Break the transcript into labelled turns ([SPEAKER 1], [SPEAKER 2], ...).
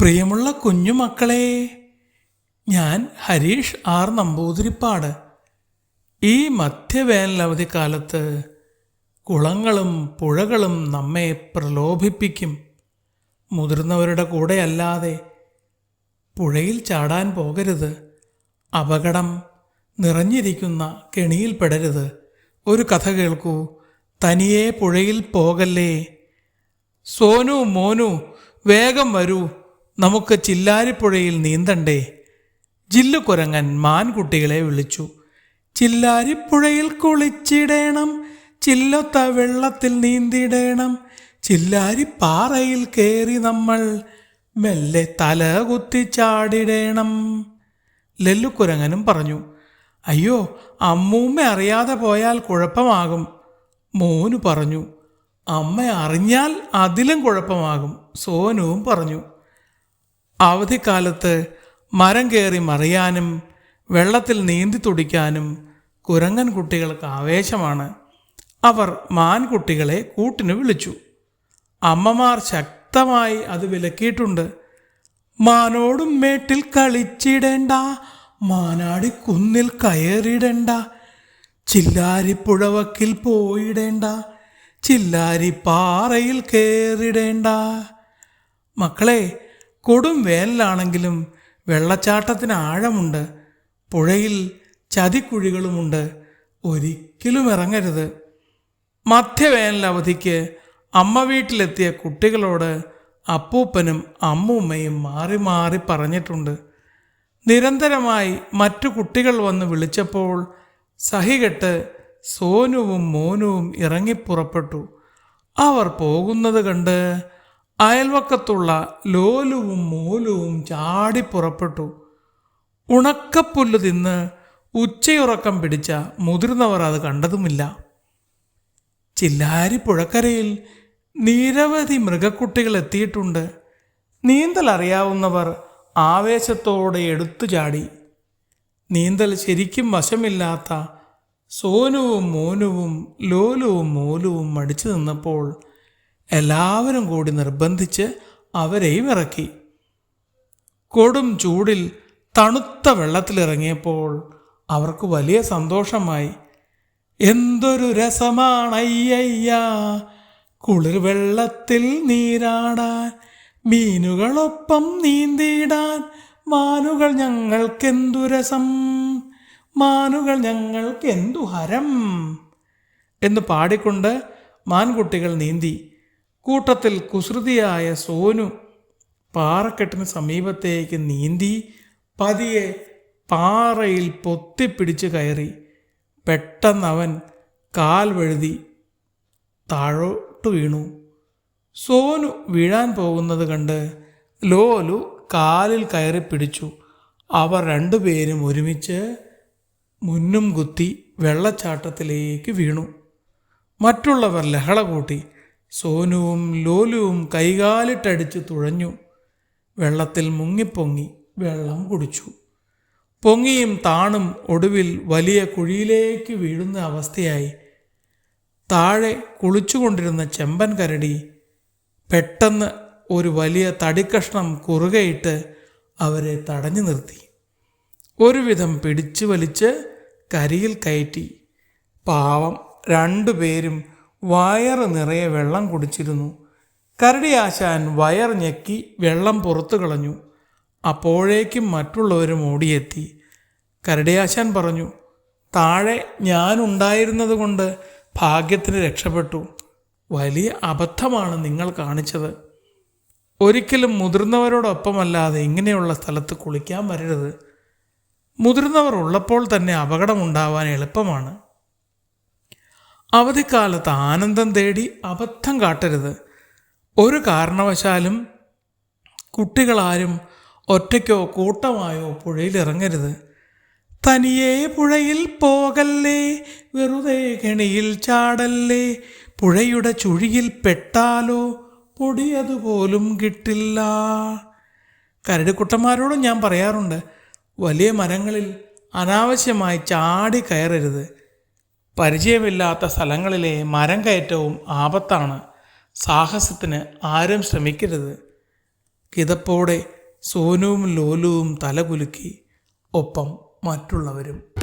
[SPEAKER 1] പ്രിയമുള്ള കുഞ്ഞുമക്കളെ ഞാൻ ഹരീഷ് ആർ നമ്പൂതിരിപ്പാട്. ഈ മധ്യവേനൽ അവധിക്കാലത്ത് കുളങ്ങളും പുഴകളും നമ്മെ പ്രലോഭിപ്പിക്കും. മുതിർന്നവരുടെ കൂടെ അല്ലാതെ പുഴയിൽ ചാടാൻ പോകരുത്. അപകടം നിറഞ്ഞിരിക്കുന്ന കെണിയിൽ പെടരുത്. ഒരു കഥ കേൾക്കൂ. തനിയെ പുഴയിൽ പോകല്ലേ. സോനു മോനു വേഗം വരൂ. നമുക്ക് ചില്ലാരിപ്പുഴയിൽ നീന്തണ്ടേ? ജില്ലുകുരങ്ങൻ മാൻകുട്ടികളെ വിളിച്ചു. ചില്ലാരിപ്പുഴയിൽ കുളിച്ചിടേണം ചില്ലൊത്ത വെള്ളത്തിൽ നീന്തിടേണം ചില്ലാരിപ്പാറയിൽ കയറി നമ്മൾ മെല്ലെ തല കുത്തി ചാടിടേണം. ലെല്ലുക്കുരങ്ങനും പറഞ്ഞു അയ്യോ അമ്മൂമ്മ അറിയാതെ പോയാൽ കുഴപ്പമാകും. മോനു പറഞ്ഞു അമ്മ അറിഞ്ഞാൽ അതിലും കുഴപ്പമാകും സോനുവും പറഞ്ഞു. അവധിക്കാലത്ത് മരം കയറി മറിയാനും വെള്ളത്തിൽ നീന്തി തുടിക്കാനും കുരങ്ങൻ കുട്ടികൾക്ക് ആവേശമാണ്. അവർ മാൻകുട്ടികളെ കൂട്ടിന് വിളിച്ചു. അമ്മമാർ ശക്തമായി അത് വിലക്കിയിട്ടുണ്ട്. മാനോടും മേട്ടിൽ കളിച്ചിടേണ്ട മാനാടി കുന്നിൽ കയറിടേണ്ട ചില്ലാരിപ്പുഴവക്കിൽ പോയിടേണ്ട ചില്ലാരി പാറയിൽ കയറിടേണ്ട മക്കളെ കൊടും വേനലാണെങ്കിലും വെള്ളച്ചാട്ടത്തിന് ആഴമുണ്ട്. പുഴയിൽ ചതിക്കുഴികളുമുണ്ട്. ഒരിക്കലും ഇറങ്ങരുത്. മധ്യവേനൽ അവധിക്ക് അമ്മ വീട്ടിലെത്തിയ കുട്ടികളോട് അപ്പൂപ്പനും അമ്മൂമ്മയും മാറി മാറി പറഞ്ഞിട്ടുണ്ട്. നിരന്തരമായി മറ്റു കുട്ടികൾ വന്ന് വിളിച്ചപ്പോൾ സഹികെട്ട് സോനുവും മോനുവും ഇറങ്ങിപ്പുറപ്പെട്ടു. അവർ പോകുന്നത് കണ്ട് അയൽവക്കത്തുള്ള ലോലുവും മോലുവും ചാടി പുറപ്പെട്ടു. ഉണക്കപ്പുല്ല് തിന്ന് ഉച്ചയുറക്കം പിടിച്ച മുതിർന്നവർ അത് കണ്ടതുമില്ല. ചില്ലാരി പുഴക്കരയിൽ നിരവധി മൃഗക്കുട്ടികൾ എത്തിയിട്ടുണ്ട്. നീന്തൽ അറിയാവുന്നവർ ആവേശത്തോടെ എടുത്തു ചാടി. നീന്തൽ ശരിക്കും വശമില്ലാത്ത സോനുവും മോനുവും ലോലുവും മോലുവും മടിച്ചു നിന്നപ്പോൾ എല്ലാവരും കൂടി നിർബന്ധിച്ച് അവരെയും ഇറക്കി. കൊടും ചൂടിൽ തണുത്ത വെള്ളത്തിലിറങ്ങിയപ്പോൾ അവർക്ക് വലിയ സന്തോഷമായി. എന്തൊരു രസമാണ് രസമാണയ്യയ്യ കുളിർ വെള്ളത്തിൽ നീരാടാൻ മീനുകളൊപ്പം നീന്തിയിടാൻ മാനുകൾ ഞങ്ങൾക്കെന്തു രസം മാനുകൾ ഞങ്ങൾക്ക് എന്തു ഹരം എന്ന് പാടിക്കൊണ്ട് മാൻകുട്ടികൾ നീന്തി. കൂട്ടത്തിൽ കുസൃതിയായ സോനു പാറക്കെട്ടിന് സമീപത്തേക്ക് നീന്തി പതിയെ പാറയിൽ പൊത്തിപ്പിടിച്ച് കയറി പെട്ടെന്ന് അവൻ കാൽ വഴുതി താഴോട്ട് വീണു. സോനു വീഴാൻ പോകുന്നത് കണ്ട് ലോലു കാലിൽ കയറി പിടിച്ചു. അവർ രണ്ടുപേരും ഒരുമിച്ച് മുന്നും കുത്തി വെള്ളച്ചാട്ടത്തിലേക്ക് വീണു. മറ്റുള്ളവർ ലഹള കൂട്ടി സോനുവും ലോലുവും കൈകാലിട്ടടിച്ച് തുഴഞ്ഞു. വെള്ളത്തിൽ മുങ്ങിപ്പൊങ്ങി വെള്ളം കുടിച്ചു. പൊങ്ങിയും താണും ഒടുവിൽ വലിയ കുഴിയിലേക്ക് വീഴുന്ന അവസ്ഥയായി. താഴെ കുളിച്ചുകൊണ്ടിരുന്ന ചെമ്പൻ കരടി പെട്ടെന്ന് ഒരു വലിയ തടിക്കഷ്ണം കുറുകയിട്ട് അവരെ തടഞ്ഞു നിർത്തി. ഒരുവിധം പിടിച്ചു വലിച്ച് കരിയിൽ കയറ്റി. പാവം രണ്ടുപേരും വയറ് നിറയെ വെള്ളം കുടിച്ചിരുന്നു. കരടിയാശാൻ വയർ ഞെക്കി വെള്ളം പുറത്തു കളഞ്ഞു. അപ്പോഴേക്കും മറ്റുള്ളവരും ഓടിയെത്തി. കരടിയാശാൻ പറഞ്ഞു താഴെ ഞാനുണ്ടായിരുന്നത് കൊണ്ട് ഭാഗ്യത്തിന് രക്ഷപ്പെട്ടു. വലിയ അബദ്ധമാണ് നിങ്ങൾ കാണിച്ചത്. ഒരിക്കലും മുതിർന്നവരോടൊപ്പമല്ലാതെ ഇങ്ങനെയുള്ള സ്ഥലത്ത് കുളിക്കാൻ വരരുത്. മുതിർന്നവർ ഉള്ളപ്പോൾ തന്നെ അപകടമുണ്ടാവാൻ എളുപ്പമാണ്. അവധിക്കാലത്ത് ആനന്ദം തേടി അബദ്ധം കാട്ടരുത്. ഒരു കാരണവശാലും കുട്ടികളാരും ഒറ്റയ്ക്കോ കൂട്ടമായോ പുഴയിലിറങ്ങരുത്. തനിയെ പുഴയിൽ പോകല്ലേ വെറുതെ കെണിയിൽ ചാടല്ലേ പുഴയുടെ ചുഴിയിൽ പെട്ടാലോ പൊടിയതുപോലും കിട്ടില്ല. കരടിക്കുട്ടന്മാരോടും ഞാൻ പറയാറുണ്ട് വലിയ മരങ്ങളിൽ അനാവശ്യമായി ചാടി കയറരുത്. പരിചയമില്ലാത്ത സ്ഥലങ്ങളിലെ മരം കയറ്റവും ആപത്താണ്. സാഹസത്തിന് ആരും ശ്രമിക്കരുത്. കിതപ്പോടെ സോനുവും ലോലുവും തലകുലുക്കി ഒപ്പം മറ്റുള്ളവരും.